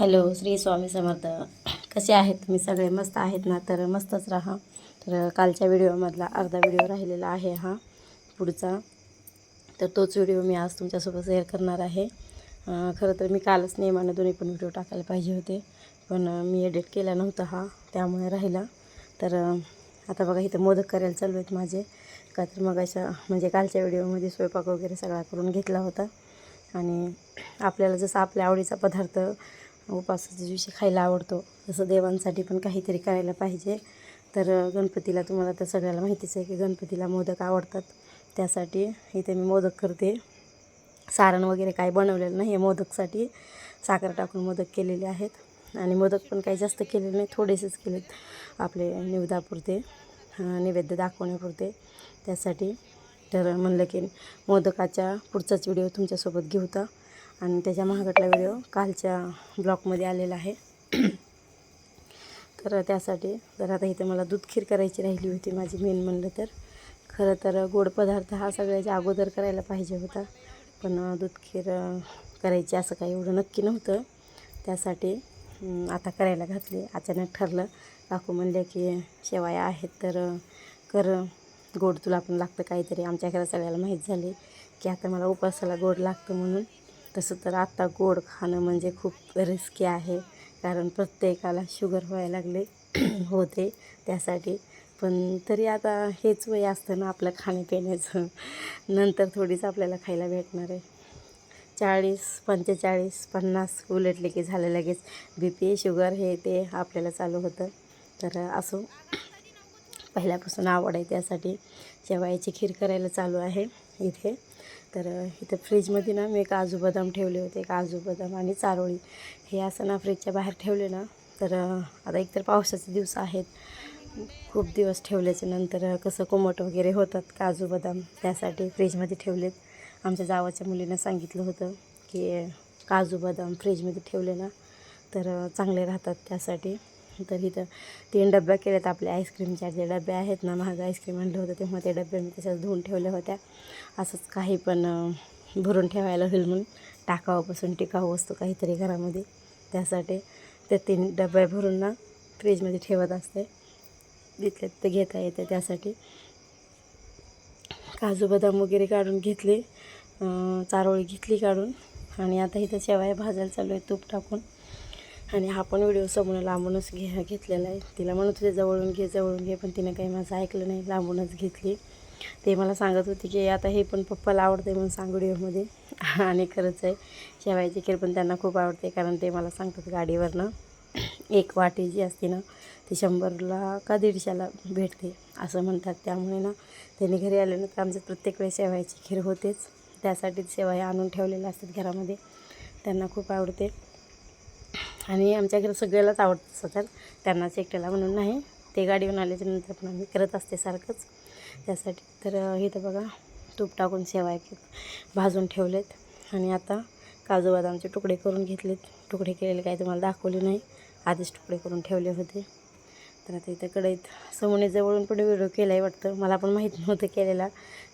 Hello Shri Swami Samarth. कसे आहेत तुम्ही सगळे? मस्त आहेत ना? तर मस्तच राहा. तर कालच्या व्हिडिओमधला अर्धा व्हिडिओ राहिलेला आहे हा पुढचा. तर तोच व्हिडिओ मी आज तुमच्यासोबत शेअर करणार आहे. खरं तर मी कालच नियमानं दोन्ही पण व्हिडिओ टाकायला पाहिजे होते. पण मी एडिट केला नव्हता हा त्यामुळे राहिला. तर आता बघा इथं मोदक करायला चालू आहेत माझे. का तर मग अशा म्हणजे कालच्या व्हिडिओमध्ये स्वयंपाक वगैरे सगळा करून घेतला होता. आणि आपल्याला जसं आपल्या आवडीचा पदार्थ उपासाच्या दिवशी खायला आवडतो तसं देवांसाठी पण काहीतरी करायला पाहिजे. तर गणपतीला तुम्हाला तर सगळ्याला माहितीच आहे की गणपतीला मोदक आवडतात. त्यासाठी इथे मी मोदक करते. सारण वगैरे काय बनवलेलं नाही आहे मोदकसाठी. साखर टाकून मोदक केलेले आहेत. आणि मोदक पण काही जास्त केलेले नाही थोडेसेच केलेत आपले निवदापुरते नैवेद्य दाखवण्यापुरते. त्यासाठी तर म्हणलं की मोदकाच्या पुढचाच व्हिडिओ तुमच्यासोबत घेऊ होता आणि त्याच्या महागटला व्हिडिओ कालच्या ब्लॉकमध्ये आलेला आहे. तर त्यासाठी तर आता इथे मला दूध खीर करायची राहिली होती माझी मेन म्हणलं तर. खरं तर गोड पदार्थ हा सगळ्याच्या अगोदर करायला पाहिजे होता. पण दूध खीर करायची असं काही एवढं नक्की नव्हतं. त्यासाठी आता करायला घातली. अचानक ठरलं. काकू म्हणले की शेवाया आहेत तर कर. गोड तुला पण लागतं काहीतरी. आमच्या घरात सगळ्याला माहीत झाली की आता मला उपासाला गोड लागतं म्हणून. तसं तर आत्ता गोड खाणं म्हणजे खूप रिस्की आहे. कारण प्रत्येकाला शुगर व्हायला लागले होते त्यासाठी. पण तरी आता हेच वय असतं ना आपलं खाण्यापिण्याचं. नंतर थोडीच आपल्याला खायला भेटणार आहे. चाळीस पंचेचाळीस पन्नास उलटले की झालं लगेच. बी पी शुगर हे ते आपल्याला चालू होतं. तर असो पहिल्यापासून आवड आहे त्यासाठी. शेवायाची खीर करायला चालू आहे इथे. तर इथं फ्रीजमध्ये ना मी काजू बदाम ठेवले होते काजू बदाम आणि चारोळी. हे असं ना फ्रीजच्या बाहेर ठेवले ना तर आता एकतर पावसाचे दिवस आहेत. खूप दिवस ठेवल्याच्या नंतर कसं कोमट वगैरे होतात काजू बदाम त्यासाठी फ्रीजमध्ये ठेवलेत. आमच्या जावाच्या मुलीनं सांगितलं होतं की काजू बदाम फ्रीजमध्ये ठेवले ना तर चांगले राहतात त्यासाठी. तर इथं तीन डब्या केल्यात आपल्या आईस्क्रीमच्या जे डबे आहेत ना महाग आईस्क्रीम आणलं होतं तेव्हा ते डब्या मी तशाच धुवून ठेवल्या होत्या. असंच काही पण भरून ठेवायला होईल म्हणून टाकावापासून टिकाऊ असतो काहीतरी घरामध्ये. त्यासाठी ते तीन डबे भरून ना फ्रीजमध्ये ठेवत असते. तिथले ते घेता येते त्यासाठी. काजू बदाम वगैरे काढून घेतले चारोळी घेतली काढून. आणि आता इथं शेवाया भाजायला चालू आहे तूप टाकून. आणि हा पण व्हिडिओ समोर लांबूनच घे घेतलेला आहे. तिला म्हणत होते जवळून घे जवळून घे. पण तिनं काही माझं ऐकलं नाही लांबूनच घेतली. ते मला सांगत होती की आता हे पण पप्पाला आवडते म्हणून सांग व्हिडिओमध्ये आणि खरंच आहे. शेवायची खीर पण त्यांना खूप आवडते कारण ते मला सांगतात गाडीवरनं. एक वाटी जी असते ना ती शंभरला का दीडशेला भेटते असं म्हणतात. त्यामुळे ना त्यांनी घरी आल्यानंतर आमचं प्रत्येक वेळेस शेवायची खीर होतेच. त्यासाठीच शेवाया आणून ठेवलेल्या असतात घरामध्ये. त्यांना खूप आवडते. आणि आमच्या घरात सगळ्यालाच आवडतं असं त्यांनाच एकट्याला म्हणून नाही. ते गाडीवरून आल्याच्यानंतर पण आम्ही करत असते सारखंच. त्यासाठी तर हे इथं बघा तूप टाकून शेवाय भाजून ठेवलेत. आणि आता काजू बदामचे तुकडे करून घेतलेत. तुकडे केलेले काही तुम्हाला दाखवले नाही. आधीच तुकडे करून ठेवले होते. तर आता इथं कढईत समोने जवळून पण व्हिडिओ केला आहे वाटतं. मला पण माहीत नव्हतं केलेला.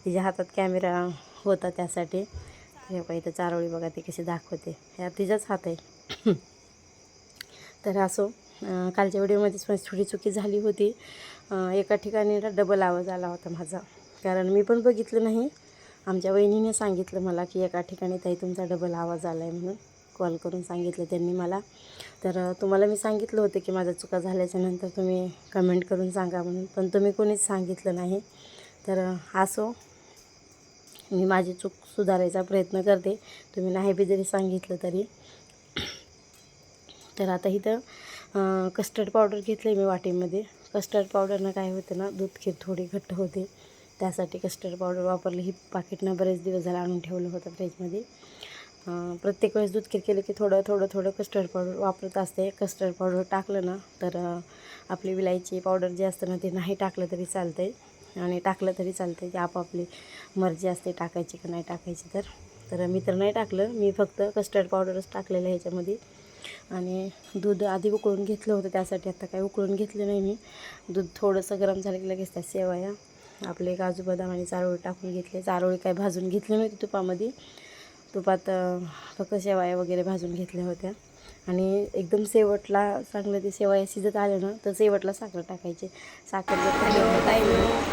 तिच्या हातात कॅमेरा होता त्यासाठी. हे बघा इथं चारोळी बघा ती कशी दाखवते. ह्या तिचाच हात आहे. तर असो कालच्या व्हिडिओमध्येच माझी थोडी चुकी झाली होती. एका ठिकाणी डबल आवाज आला होता माझा. कारण मी पण बघितलं नाही. आमच्या वहिनीने सांगितलं मला की एका ठिकाणी ताई तुमचा डबल आवाज आला आहे म्हणून कॉल करून सांगितलं त्यांनी मला. तर तुम्हाला मी सांगितलं होतं की माझा चुका झाल्याच्यानंतर तुम्ही कमेंट करून सांगा म्हणून. पण तुम्ही कोणीच सांगितलं नाही. तर असो मी माझी चूक सुधारायचा प्रयत्न करते. तुम्ही नाही बी जरी सांगितलं तरी. तर आता इथं कस्टर्ड पावडर घेतलं आहे मी वाटीमध्ये. कस्टर्ड पावडरनं काय होतं ना दूध खीर थोडी घट्ट होते. त्यासाठी कस्टर्ड पावडर वापरली. ही पाकिटनं बरेच दिवस झालं आणून ठेवलं होतं फ्रीजमध्ये प्रत्येक वेळेस दूध खीर केलं की थोडं थोडं थोडं कस्टर्ड पावडर वापरत असते. कस्टर्ड पावडर टाकलं ना तर आपली विलायची पावडर जे असतं ना ते नाही टाकलं तरी चालतं आहे आणि टाकलं तरी चालतं आहे ती आपापली मर्जी असते टाकायची का नाही टाकायची तर. तर मी तर नाही टाकलं. मी फक्त कस्टर्ड पावडरच टाकलेलं ह्याच्यामध्ये. आणि दूध आधी उकळून घेतलं होतं त्यासाठी आता काही उकळून घेतलं नाही मी. दूध थोडंसं गरम झालं की लगेच त्या सेवया आपले काजू बदाम आणि चारोळी टाकून घेतले. चारोळी काय भाजून घेतली नव्हती तुपामध्ये. तुपात फक्त शेवाया वगैरे भाजून घेतल्या होत्या. आणि एकदम शेवटला चांगलं ते शेवया शिजत आलं ना तर शेवटला साखर टाकायचे. साखर जर खाली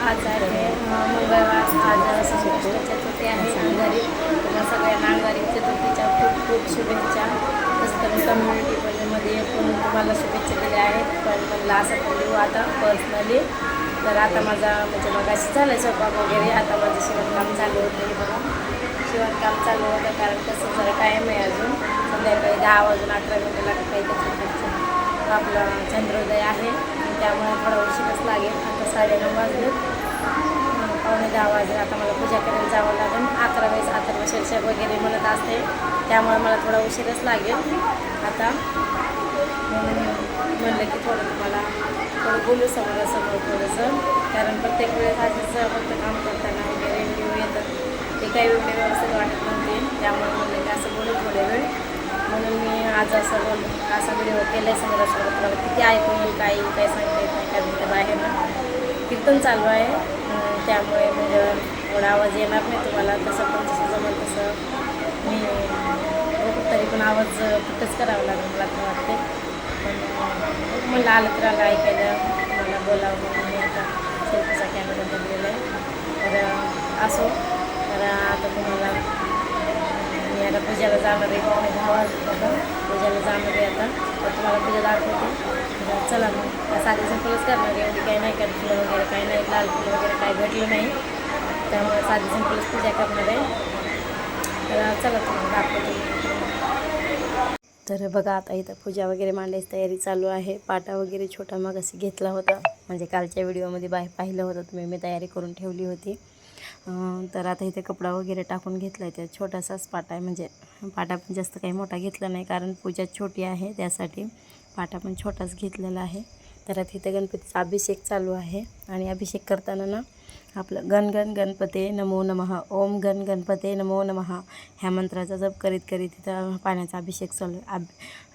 आज आहे. मंगळवार आज संकष्टी चतुर्थी आहे अंगारी तुम्हा सगळ्यांना अंगारी चतुर्थीच्या खूप खूप शुभेच्छा. कम्युनिटीमध्ये पण तुम्हाला शुभेच्छा दिल्या आहेत. पण मला असं पण देऊ आता पर्सनली तर आता माझा म्हणजे मगाशी झालं स्वयंपाक वगैरे आता माझं शिवणकाम चालू होतं बघा. शिवणकाम चालू होतं कारण कसं जरा टाईम आहे अजून. संध्याकाळी दहा वाजून अकरा मिनिटाला काही त्याच्याकडचं आपलं चंद्रोदय आहे आणि त्यामुळे थोडा उशीरच लागेल. आता साडेनऊ वाजले. पावणे दहा वाजले आता मला पूजा करायला जावं लागेल अकरा वेळेस अथर्व शीर्षक वगैरे म्हणत असते. त्यामुळे मला थोडा उशीरच लागेल. आता म्हणून म्हणलं की थोडं तुम्हाला थोडं बोलू समोरासमोर थोडंसं. कारण प्रत्येक वेळेस असंच फक्त काम करताना वगैरे व्हिडिओ येतात. ते काही वेगळे व्यवस्थित वाटत नव्हते. त्यामुळे म्हणलं की असं बोलू थोडे वेळ. म्हणून मी आज असं बोल असा व्हिडिओ केला आहे समोरासमोर. तुम्हाला किती ऐकून येईल काय काय सांगता येत नाही कारण बाहेर कीर्तन चालू आहे. त्यामुळे म्हणजे एवढा आवाज येणार नाही तुम्हाला. तसं पण जसं जमेल तसं. मी तरी पण आवाज कुठंच करावा लागेल मला तर वाटते. पण मला म्हणलं आलं तर आलं ऐकायला मला बोलावं म्हणून मी आता सेल्फीचा कॅमेरा बघलेला आहे. तर असो. तर आता तुम्हाला मी आता पूजेला जाणार आहे. दहा वाजता पूजेला जाणार आहे आता. तर तुम्हाला पूजा दाखवते. तर चला मग. त्या साधी सिंपलच करणार आहे. एवढी काही नाही करत फुलं वगैरे काही नाही लाल फुलं वगैरे काही भेटलं नाही. त्यामुळे साधे सिंपलच पूजा करणार आहे. तर चला तुम्हाला दाखवतो तर बघा आता इथं पूजा वगैरे मांडायची तयारी चालू आहे. पाटा वगैरे छोटा मग असे घेतला होता. म्हणजे कालच्या व्हिडिओमध्ये बाहेर पाहिलं होतं. तुम्ही मी तयारी करून ठेवली होती. तर आता इथे कपडा वगैरे टाकून घेतला आहे त्यात छोटासाच पाटा आहे. म्हणजे पाटा पण जास्त काही मोठा घेतला नाही कारण पूजा छोटी आहे त्यासाठी. पाटा पण छोटाच घेतलेला आहे. तर आता इथं गणपतीचा अभिषेक चालू आहे. आणि अभिषेक करताना ना आपलं गण गण गणपते नमो नमः ओम गण गणपते नमो नमः ह्या मंत्राचा जप करीत करीत तिथं पाण्याचा अभिषेक चालू आहे.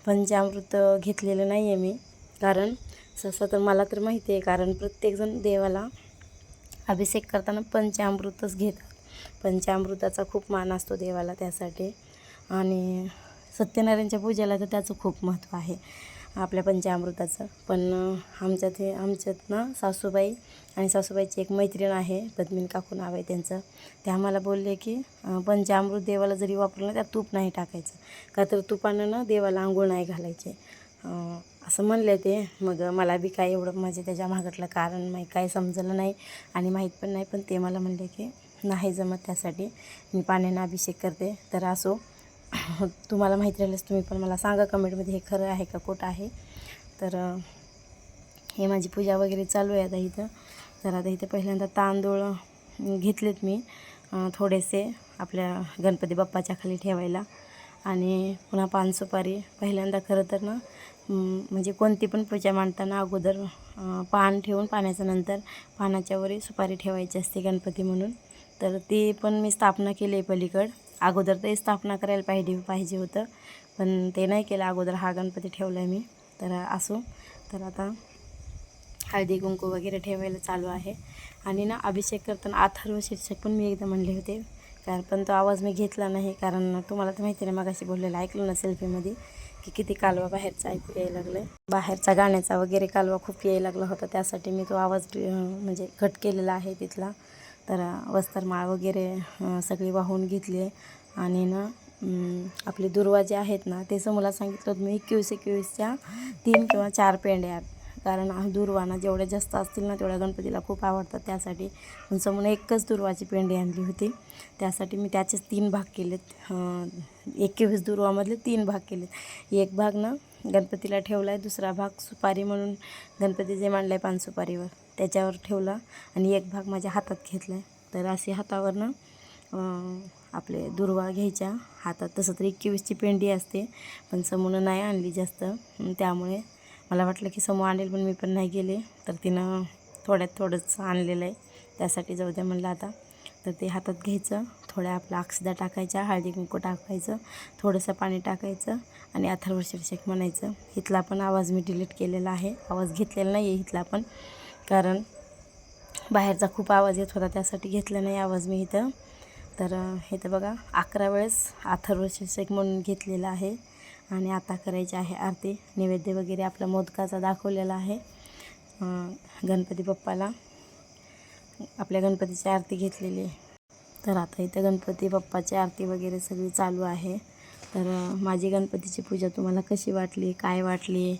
पंचामृत घेतलेलं नाही आहे मी कारण तसं तर मला तर माहिती आहे कारण प्रत्येकजण देवाला अभिषेक करताना पंचामृतच घेतात. पंचामृताचा खूप मान असतो देवाला त्यासाठी. आणि सत्यनारायणच्या पूजेला तर त्याचं खूप महत्त्व आहे. आपल्या पंचामृताचं. पण आमच्यात हे आमच्यात ना सासूबाई आणि सासूबाईची एक मैत्रीण आहे पद्मिन काकू नाव आहे त्यांचं. ते आम्हाला बोलले की पंचामृत देवाला जरी वापरलं ना त्यात तूप नाही टाकायचं. का तर तुपानं ना देवाला आंघोळ नाही घालायचे. असं म्हणले ते. मग मला बी काय एवढं म्हणजे त्याच्या मागटलं कारण माहीत काय समजलं नाही आणि माहीत पण नाही. पण ते मला म्हणले की नाही जमत त्यासाठी. मी पाण्यानं अभिषेक करते. तर असो. तुम्हाला माहीत राहिलंच तुम्ही पण मला सांगा कमेंटमध्ये हे खरं आहे का खोटं आहे. तर हे माझी पूजा वगैरे चालू आहे आता इथं. तर आता इथं पहिल्यांदा तांदूळ घेतलेत मी थोडेसे आपल्या गणपती बाप्पाच्या खाली ठेवायला. आणि पुन्हा पान सुपारी पहिल्यांदा खरं तर ना म्हणजे कोणती पण पूजा मांडताना अगोदर पान ठेवून पाण्याच्या नंतर पानाच्यावरही सुपारी ठेवायची असते गणपती म्हणून. तर ती पण मी स्थापना केली आहे पलीकड. अगोदर ते स्थापना करायला पाहिजे पाहिजे होतं. पण ते नाही केलं. अगोदर हा गणपती ठेवला आहे मी. तर असो. तर आता हळदी कुंकू वगैरे ठेवायला चालू आहे. आणि ना अभिषेक करताना अथर्व शीर्षक पण मी एकदा म्हणले होते. कारण पण तो आवाज मी घेतला नाही. कारण तुम्हाला तर माहिती नाही मगाशी बोललेलं ऐकलं ना सेल्फीमध्ये की किती कालवा बाहेरचा ऐकू यायला लागलं बाहेरचा गाण्याचा वगैरे कालवा खूप यायला लागला होता. त्यासाठी मी तो आवाज म्हणजे कट केलेला आहे तिथला. तर वस्त्रमाळ वगैरे सगळी वाहून घेतली आणि ना आपले दुर्वा जे आहेत ना ते समोरला सांगितलं होतं मी एकवीस एकवीसच्या तीन किंवा चार पेंड्या कारण दुर्वाना जेवढ्या जास्त असतील ना तेवढ्या गणपतीला खूप आवडतात. त्यासाठी समोर एकच दुर्वाची पेंडी आणली होती. त्यासाठी मी त्याचेच तीन भाग केलेत. एकवीस दुर्वामधले तीन भाग केलेत. एक भाग ना गणपतीला ठेवला आहे दुसरा भाग सुपारी म्हणून गणपती जे मांडलं आहे पानसुपारीवर. त्याच्यावर ठेवला आणि एक भाग माझ्या हातात घेतला आहे तर असे हातावरनं आपले दुर्वा घ्यायच्या हातात. तसं तर एकवीसची पेंडी असते पण समूनं नाही आणली जास्त. त्यामुळे मला वाटलं की समूह आणेल पण मी पण नाही गेले. तर तिनं थोड्यात थोडंच आणलेलं आहे. त्यासाठी जाऊ द्या म्हणलं आता. तर ते हातात घ्यायचं थोड्या आपला अक्षदा टाकायच्या हळदी कुंकू टाकायचं थोडंसं पाणी टाकायचं आणि अथर्व शीर्षक म्हणायचं. इथला पण आवाज मी डिलीट केलेला आहे. आवाज घेतलेला नाही आहे इथला पण. कारण बाहेरचा खूप आवाज येत होता त्यासाठी घेतला नाही आवाज मी इथं. तर इथं बघा अकरा वेळेस अथर्व शीर्षक म्हणून घेतलेला आहे आणि आता करायची आहे आरती. नैवेद्य वगैरे आपला मोदकाचा दाखवलेला आहे गणपती बाप्पाला. आपल्या गणपतीची आरती घेतलेली आहे. तर आता इथं गणपती बाप्पाची आरती वगैरे सगळी चालू आहे. तर माझी गणपतीची पूजा तुम्हाला कशी वाटली काय वाटली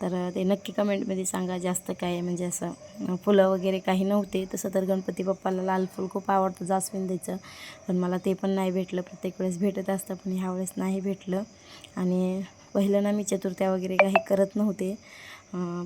तर ते नक्की कमेंटमध्ये सांगा जास्त काय म्हणजे असं फुलं वगैरे काही नव्हते तसं तर गणपती बाप्पाला लाल फुल खूप आवडतं जास्वंदीचं. पण मला ते पण नाही भेटलं. प्रत्येक वेळेस भेटत असतं पण ह्यावेळेस नाही भेटलं. आणि पहिलं ना मी चतुर्थ्या वगैरे काही करत नव्हते.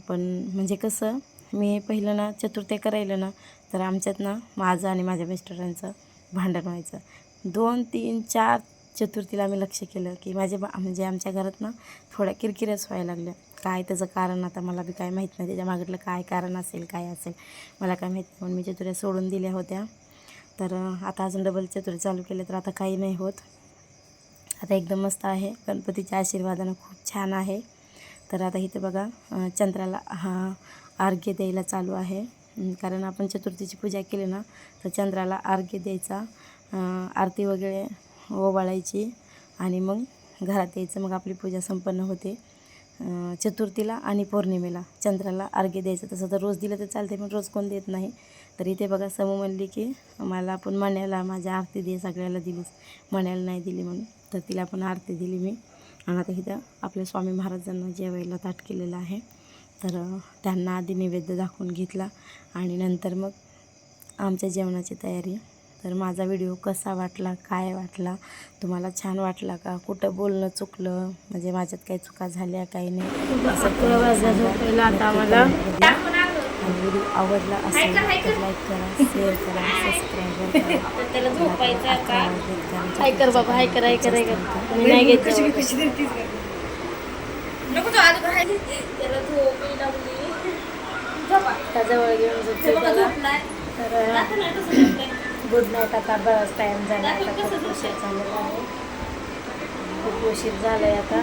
पण म्हणजे कसं मी पहिलं ना चतुर्थ्या करायला ना तर आमच्यात ना माझं आणि माझ्या मिस्टरांचं भांडण व्हायचं. दोन तीन चार चतुर्थीला मी लक्ष केलं की माझे बा म्हणजे आमच्या घरात ना थोड्या किरकिऱ्याच व्हायला लागल्या. काय त्याचं कारण आता मला बी काय माहीत नाही. त्याच्या मागितलं काय कारण असेल काय असेल मला काय माहीत नाही. म्हणून मी चतुर्या सोडून दिल्या होत्या. तर आता अजून डबल चतुर्थी चालू केले तर आता काही नाही होत. आता एकदम मस्त आहे. गणपतीच्या आशीर्वादानं खूप छान आहे. तर आता इथं बघा चंद्राला हा अर्घ्य द्यायला चालू आहे. कारण आपण चतुर्थीची पूजा केली ना तर चंद्राला अर्घ्य द्यायचा आरती वगैरे ओवाळायची आणि मग घरात यायचं. मग आपली पूजा संपन्न होते. चतुर्थीला आणि पौर्णिमेला. चंद्राला अर्घ्य द्यायचं. तसं तर रोज दिलं तर चालते पण रोज कोण देत नाही. तर इथे बघा समू म्हणली की मला पण म्हणायला माझ्या आरती दे सगळ्याला दिलीच म्हणायला नाही दिली म्हणून. तर तिला पण आरती दिली मी. आणि आता इथं आपल्या स्वामी महाराजांना जेवायला ताट केलेलं आहे. तर त्यांना आधी नैवेद्य दाखवून घेतला. आणि नंतर मग आमच्या जेवणाची तयारी तर माझा व्हिडिओ कसा वाटला काय वाटला तुम्हाला छान वाटला का कुठं बोलणं चुकलं म्हणजे माझ्यात काही चुका झाल्या काही नाही असं आता आणि व्हिडिओ आवडला असेल तर लाईक करा शेअर करा सबस्क्राईब करा. बाबा हाय कर हाय कर मी नाही घेत त्याजवळ घेऊन झोपते गुड नाईट आता बराच टाईम झाला आता खूप उशीर झालेला आहे. खूप उशीर झाला आहे आता.